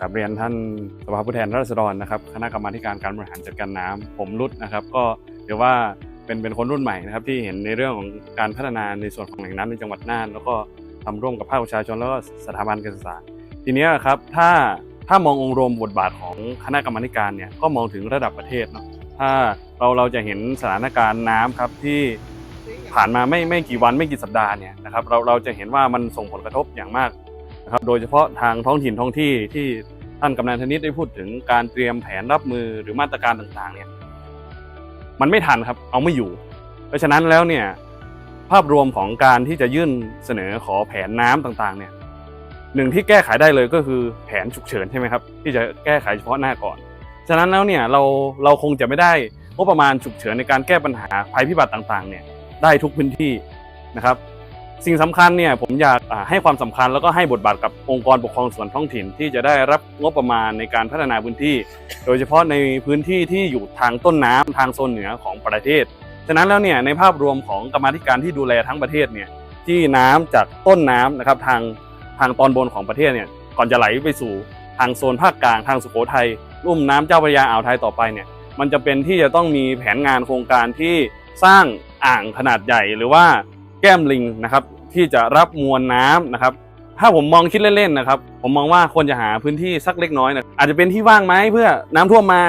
กับเรียนท่านสภาผู้แทนราษฎรนะครับ คณะกรรมาการการบริหารจัดการน้ำผมรุดนะครับ ก็ถือว่าเป็นเป็นคนรุ่นใหม่นะครับที่เห็นในเรื่องของการพัฒนาในส่วนของแหล่งน้ำในจังหวัดน่าน แล้วก็ทำร่วมกับภาคประชาชนแล้วก็สถาบันการศึกษา ทีนี้ครับถ้าถ้ามององค์รวมบทบาทของคณะกรรมาการเนี่ยก็มองถึงระดับประเทศเนาะถ้าเราเราจะเห็นสถานการณ์น้ำครับที่ผ่านมาไม่ไม่กี่วันไม่กี่สัปดาห์เนี่ยนะครับเราเราจะเห็นว่ามันส่งผลกระทบอย่างมาก ครับโดยเฉพาะทางท้องถิ่นท้องที่ที่ท่านกำนันธนิตได้พูดถึงการเตรียมแผนรับมือหรือมาตรการต่างๆเนี่ยมันไม่ทันครับเอาไม่อยู่ เพราะฉะนั้นแล้วเนี่ยภาพรวมของการที่จะยื่นเสนอขอแผนน้ำต่างๆเนี่ยหนึ่งที่แก้ไขได้เลยก็คือแผนฉุกเฉินใช่ไหมครับที่จะแก้ไขเฉพาะหน้าก่อน ฉะนั้นแล้วเนี่ยเราเราคงจะไม่ได้งบประมาณฉุกเฉินในการแก้ปัญหาภัยพิบัติต่างๆเนี่ยได้ทุกพื้นที่นะครับ สิ่งสำคัญเนี่ยผมอยากให้ความสำคัญแล้วก็ให้บทบาทกับองค์กรปกครองส่วนท้องถิ่นที่จะได้รับงบประมาณในการพัฒนาพื้นที่ โดยเฉพาะในพื้นที่ที่อยู่ทางต้นน้ำทางโซนเหนือของประเทศ ฉะนั้นแล้วเนี่ยในภาพรวมของกรรมาธิการที่ดูแลทั้งประเทศเนี่ยที่น้ำจากต้นน้ำนะครับทางทางตอนบนของประเทศเนี่ยก่อนจะไหลไปสู่ทางโซนภาคกลางทางสุโขทัยลุ่มน้ำเจ้าพระยาอ่าวไทยต่อไปเนี่ยมันจะเป็นที่จะต้องมีแผนงานโครงการที่สร้างอ่างขนาดใหญ่หรือว่า แก้มลิงนะครับ ที่จะรับมวลน้ำนะครับ ถ้าผมมองคิดเล่นๆนะครับ ผมมองว่าควรจะหาพื้นที่สักเล็กน้อยนะอาจจะเป็นที่ว่างไหมเพื่อน้ำท่วมมา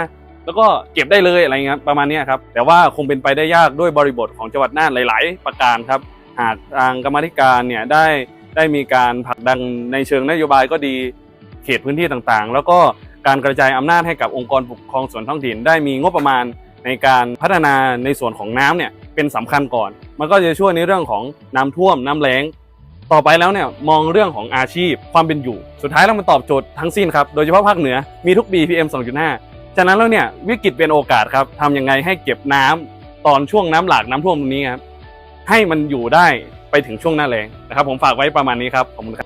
แล้วก็เก็บได้เลยอะไรเงี้ยประมาณนี้ครับ แต่ว่าคงเป็นไปได้ยากด้วยบริบทของจังหวัดน่านหลาย ๆ ประการครับ หากทางกรรมธิการเนี่ยได้ได้มีการผลักดันในเชิงนโยบายก็ดีเขตพื้นที่ต่างๆ แล้วก็การกระจายอำนาจให้กับองค์กรปกครองส่วนท้องถิ่น ได้มีงบประมาณในการพัฒนาในส่วนของน้ำเนี่ยเป็นสำคัญก่อน มันก็จะช่วยในเรื่องของน้ำท่วมน้ำแล้ง ต่อไปแล้วเนี่ยมองเรื่องของอาชีพความเป็นอยู่ สุดท้ายแล้วมันตอบโจทย์ทั้งสิ้นครับ โดยเฉพาะภาคเหนือมีทุกปี PM 2.5ฉะนั้นแล้วเนี่ยวิกฤตเป็นโอกาสครับทำยังไงให้เก็บน้ำตอนช่วงน้ำหลากน้ำท่วมตรงนี้ครับให้มันอยู่ได้ไปถึงช่วงหน้าแล้งนะครับ ผมฝากไว้ประมาณนี้ครับขอบคุณครับ